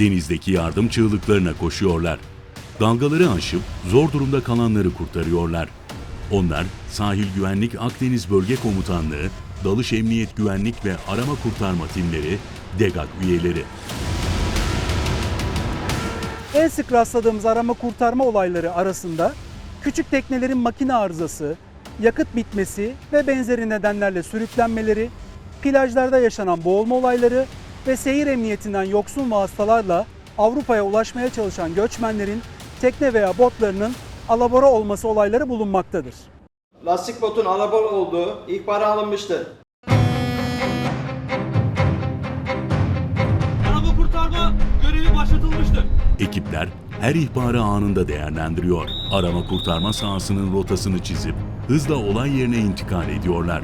denizdeki yardım çığlıklarına koşuyorlar. Dalgaları aşıp zor durumda kalanları kurtarıyorlar. Onlar Sahil Güvenlik Akdeniz Bölge Komutanlığı, Dalış Emniyet Güvenlik ve Arama Kurtarma Timleri, DEGAK üyeleri. En sık rastladığımız arama kurtarma olayları arasında küçük teknelerin makine arızası, yakıt bitmesi ve benzeri nedenlerle sürüklenmeleri, plajlarda yaşanan boğulma olayları ve seyir emniyetinden yoksun vasıtalarla Avrupa'ya ulaşmaya çalışan göçmenlerin tekne veya botlarının alabora olması olayları bulunmaktadır. Lastik botun alabor olduğu ihbarı alınmıştır. Araba kurtarma görevi başlatılmıştır. Ekipler her ihbarı anında değerlendiriyor. Arama kurtarma sahasının rotasını çizip hızla olay yerine intikal ediyorlar.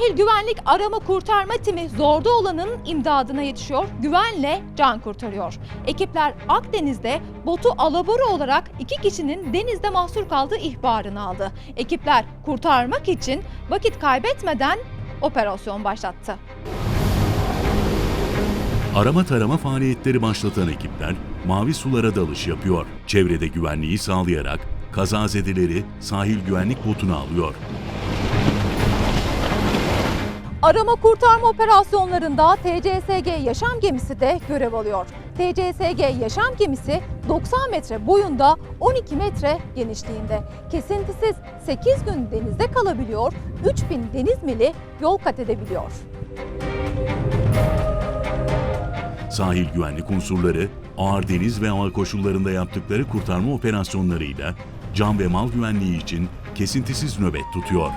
Sahil Güvenlik Arama Kurtarma Timi zorda olanın imdadına yetişiyor, güvenle can kurtarıyor. Ekipler Akdeniz'de botu alabora olarak iki kişinin denizde mahsur kaldığı ihbarını aldı. Ekipler kurtarmak için vakit kaybetmeden operasyon başlattı. Arama tarama faaliyetleri başlatan ekipler mavi sulara dalış yapıyor. Çevrede güvenliği sağlayarak kazazedeleri sahil güvenlik botuna alıyor. Arama kurtarma operasyonlarında TCSG yaşam gemisi de görev alıyor. TCSG yaşam gemisi 90 metre boyunda 12 metre genişliğinde. Kesintisiz 8 gün denizde kalabiliyor, 3000 deniz mili yol kat edebiliyor. Sahil güvenlik unsurları ağır deniz ve hava koşullarında yaptıkları kurtarma operasyonlarıyla can ve mal güvenliği için kesintisiz nöbet tutuyor.